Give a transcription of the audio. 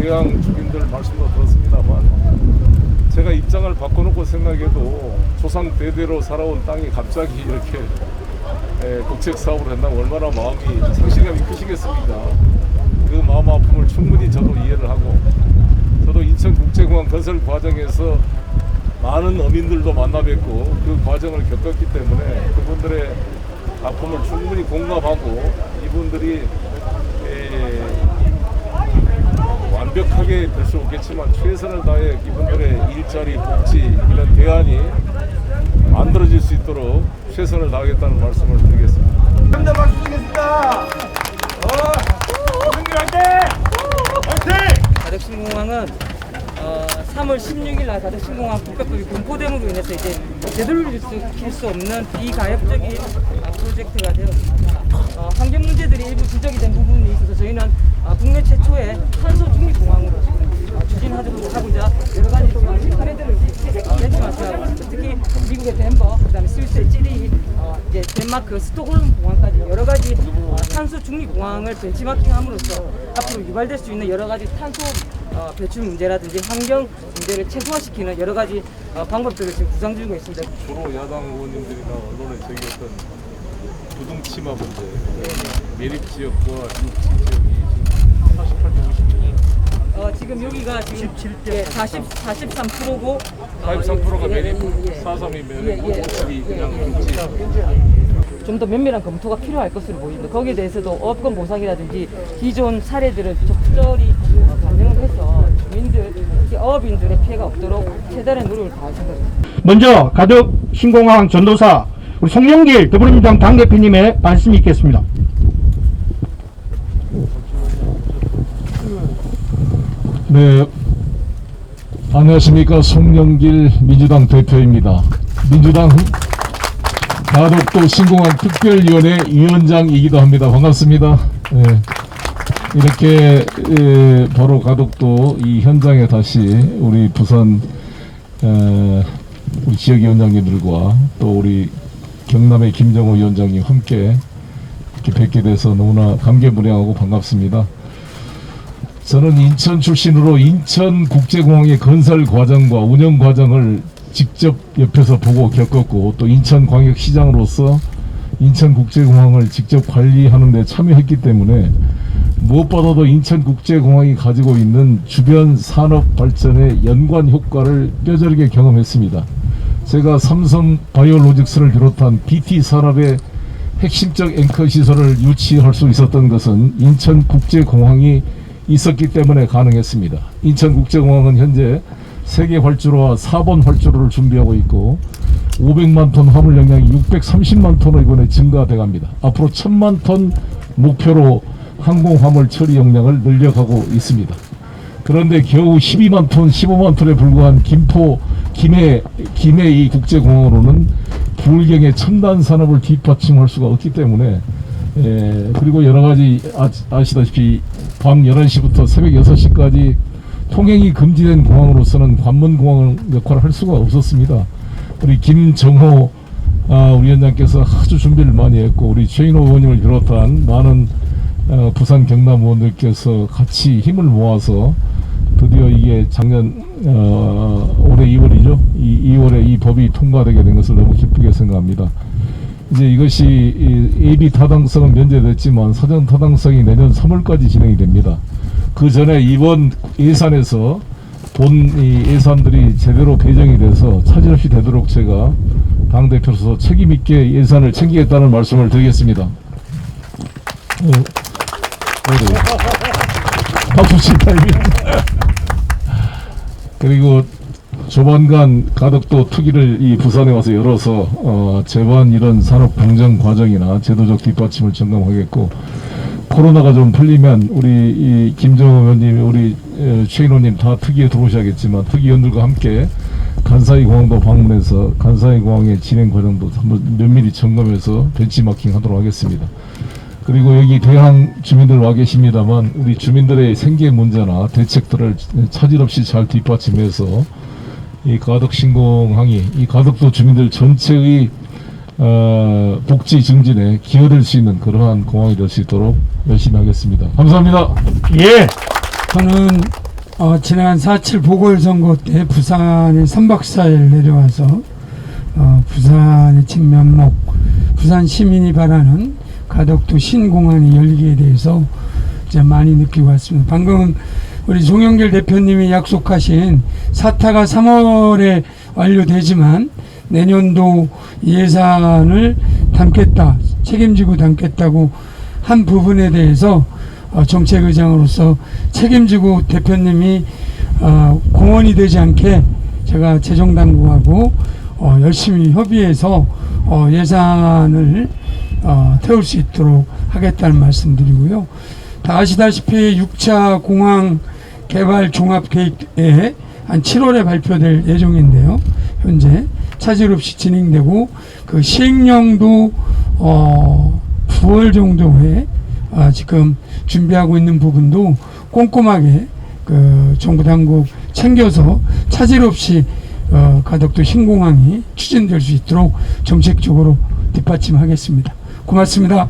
대항 주민들 말씀도 들었습니다만 제가 입장을 바꿔놓고 생각해도 조상 대대로 살아온 땅이 갑자기 이렇게 에, 국책 사업을 한다면 얼마나 마음이 상실감이 크시겠습니까? 그 마음 아픔을 충분히 저도 이해를 하고 저도 인천국제공항 건설 과정에서 많은 어민들도 만나 뵙고 그 과정을 겪었기 때문에 그분들의 아픔을 충분히 공감하고 이분들이 에, 완벽하게 될 수 없겠지만 최선을 다해 이분들의 일자리, 복지 이런 대안이 만들어질 수 있도록 최선을 다하겠다는 말씀을 드리겠습니다. 감사 박수 드리겠습니다. 어, 승리 화이팅! 화이팅! 가덕신공항은 어, 3월 16일 날 가덕신공항 국가법이 공포됨으로 인해서 이제 되돌릴 수, 길수 없는 비가역적인 아, 프로젝트가 되었습니다. 어, 환경 문제들이 일부 지적이 된 부분이 있어서 저희는 아, 국내 최초의 탄소 중립 공항으로 지금 어, 추진하고자 여러 가지 좀 사례들을 어, 벤치마킹하고 있습니다. 미국의 덴버, 그다음에 스위스의 찌리, 어, 이제 덴마크 스톡홀름 공항까지 여러 가지 어, 탄소 중립 공항을 벤치마킹함으로써 앞으로 유발될 수 있는 여러 가지 탄소 어, 배출 문제라든지 환경 문제를 최소화시키는 여러 가지 어, 방법들을 지금 구상 중에 있습니다. 주로 야당 의원님들이나 언론에 제기했던 부동치마 문제, 매립 지역과 육지 지역이 지금 48.50%. 어, 지금 여기가 지금 예, 40, 43%고 43%가 매립, 예, 4.3이 예, 매립, 예. 57이 그냥 예, 예. 육지. 좀 더 면밀한 검토가 필요할 것으로 보입니다. 거기에 대해서도 업권 보상이라든지 기존 사례들을 적절히 어, 반영을 해서 주민들, 특히 어업인들의 피해가 없도록 최대한의 노력을 다할 생각입니다. 먼저 가덕 신공항 전도사 우리 송영길 더불어민주당 당대표님의 말씀이 있겠습니다. 네, 안녕하십니까 송영길 민주당 대표입니다. 민주당 가덕도 신공항 특별위원회 위원장이기도 합니다. 반갑습니다. 네, 이렇게 에, 바로 가덕도 이 현장에 다시 우리 부산 에, 우리 지역위원장님들과 또 우리 경남의 김정호 위원장님 함께 이렇게 뵙게 돼서 너무나 감개무량하고 반갑습니다. 저는 인천 출신으로 인천국제공항의 건설 과정과 운영 과정을 직접 옆에서 보고 겪었고 또 인천광역시장으로서 인천국제공항을 직접 관리하는 데 참여했기 때문에 무엇보다도 인천국제공항이 가지고 있는 주변 산업 발전의 연관 효과를 뼈저리게 경험했습니다. 제가 삼성 바이오로직스를 비롯한 BT 산업의 핵심적 앵커 시설을 유치할 수 있었던 것은 인천국제공항이 있었기 때문에 가능했습니다. 인천국제공항은 현재 세계 활주로와 4번 활주로를 준비하고 있고 500만 톤 화물 용량이 630만 톤으로 이번에 증가돼 갑니다. 앞으로 1000만 톤 목표로 항공 화물 처리 용량을 늘려가고 있습니다. 그런데 겨우 12만 톤, 15만 톤에 불과한 김포, 김해, 김해 이 국제공항으로는 불경의 첨단 산업을 뒷받침할 수가 없기 때문에 에, 그리고 여러 가지 아, 아시다시피 밤 11시부터 새벽 6시까지 통행이 금지된 공항으로서는 관문공항 역할을 할 수가 없었습니다. 우리 김정호 아, 우리 위원장께서 아주 준비를 많이 했고 우리 최인호 의원님을 비롯한 많은 어, 부산 경남 의원들께서 같이 힘을 모아서 드디어 이게 작년 어, 올해 2월이죠. 이 2월에 이 법이 통과되게 된 것을 너무 기쁘게 생각합니다. 이제 이것이 이 예비 타당성은 면제됐지만 사전 타당성이 내년 3월까지 진행이 됩니다. 그 전에 이번 예산에서 본이 예산들이 제대로 배정이 돼서 차질 없이 되도록 제가 당 대표로서 책임 있게 예산을 챙기겠다는 말씀을 드리겠습니다. 어? 박수 칠 타이밍. 그리고 조만간 가덕도 투기를 이 부산에 와서 열어서 어, 제반 이런 산업 공정 과정이나 제도적 뒷받침을 점검하겠고 코로나가 좀 풀리면 우리 이 김정호 의원님, 우리 에, 최인호님 다 특위에 들어오셔야겠지만 특위 원들과 함께 간사이 공항도 방문해서 간사이 공항의 진행 과정도 한번 면밀히 점검해서 벤치마킹 하도록 하겠습니다. 그리고 여기 대항 주민들 와 계십니다만 우리 주민들의 생계 문제나 대책들을 차질 없이 잘 뒷받침해서 이 가덕 신공 항이 이 가덕도 주민들 전체의 어, 복지 증진에 기여될 수 있는 그러한 공항이 될 수 있도록 열심히 하겠습니다. 감사합니다. 예, 저는 어, 지난 4.7 보궐선거 때 부산에 3박 4일 내려와서 어, 부산의 진면목, 부산 시민이 바라는 가덕도 신공항이 열리기에 대해서 이제 많이 느끼고 왔습니다. 방금 우리 송영길 대표님이 약속하신 사타가 3월에 완료되지만 내년도 예산을 담겠다, 책임지고 담겠다고 한 부분에 대해서 어, 정책의장으로서 책임지고 대표님이 어, 공헌이 되지 않게 제가 재정당국하고 어, 열심히 협의해서 어, 예산을 어, 태울 수 있도록 하겠다는 말씀드리고요. 다 아시다시피 6차 공항 개발 종합 계획에 한 7월에 발표될 예정인데요. 현재 차질 없이 진행되고 그 시행령도 어 9월 정도에 아, 지금 준비하고 있는 부분도 꼼꼼하게 그 정부 당국 챙겨서 차질 없이 어, 가덕도 신공항이 추진될 수 있도록 정책적으로 뒷받침하겠습니다. 고맙습니다.